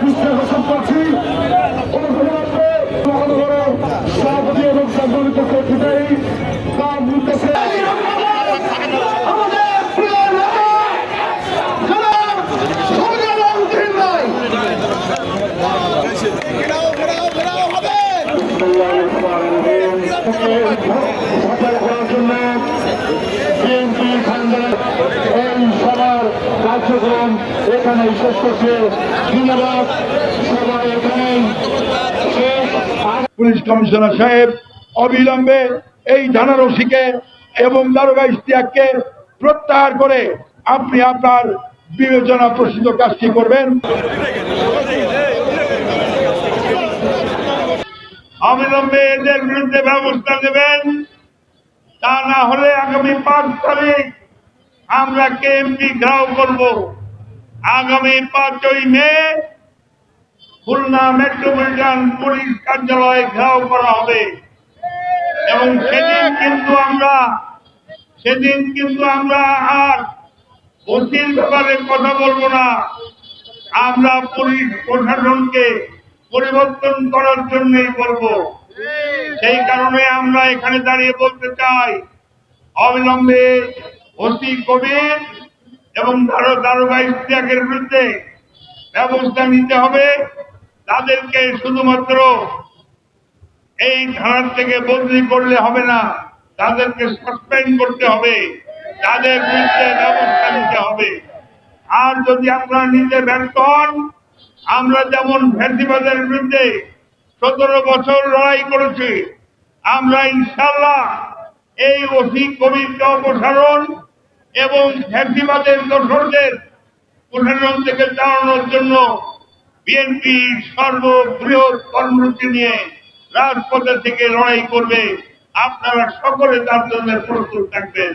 বিশ্লেষণ ঘোষণা করছি সভাপতি এবং সম্মানিত সেক্রেটারি তার নির্দেশে আমাদের প্রিয় নেতা জনাব সৌরভ উদ্দিন রায় সফল করার জন্য বিএনপি খান্ডার এই সভার কার্যক্রম এখানেই শেষ করছে। ধন্যবাদ। সবাই এখানেই পুলিশ কমিশনার সাহেব অবিলম্বে এই থানার ওসিকে এবং দারোগা ইস্তিয়াককে প্রত্যাহার করে আপনি আপনার বিবেচনা প্রসিদ্ধ কাজটি করবেন। অবিলম্বে এদের বিরুদ্ধে ব্যবস্থা নেবেন। তা না হলে আগামী পাঁচ তারিখ আমরা কেএমপি ঘেরাও করব? আগামী পাঁচই মে খুলনা মেট্রোপলিটন পুলিশ কার্যালয়ে ঘেরাও করা হবে। এবং সেদিন কিন্তু আমরা, সেদিন কিন্তু আমরা আর অতির ব্যাপারে কথা বলব না। আমরা পুলিশ প্রশাসনকে পরিবর্তন করার জন্যই বলব। সেই কারণে আমরা এখানে দাঁড়িয়ে বলতে চাই, অবিলম্বে অতি কবির এবং দারো- দারোগা ইস্তিয়াকের বিরুদ্ধে ব্যবস্থা নিতে হবে। তাদেরকে শুধুমাত্র এই থানার থেকে বদলি করলে হবে না, তাদেরকে সাসপেন্ড করতে হবে। তাদের বিরুদ্ধে ব্যবস্থা নিতে হবে। আর যদি আপনারা নিতে ব্যর্থ হন, আমরা যেমন ফ্যাসিবাদের বিরুদ্ধে সতেরো বছর লড়াই করেছি, আমরা ইনশাল্লাহ এই অতি কবিরকে অপসারণ এবং ফ্যাসিবাদের দোষরদের প্রশাসন থেকে দাঁড়ানোর জন্য বিএনপি সর্ববৃহৎ কর্মসূচি নিয়ে রাজপথে থেকে লড়াই করবে। আপনারা সকলে তার জন্য প্রস্তুত থাকবেন।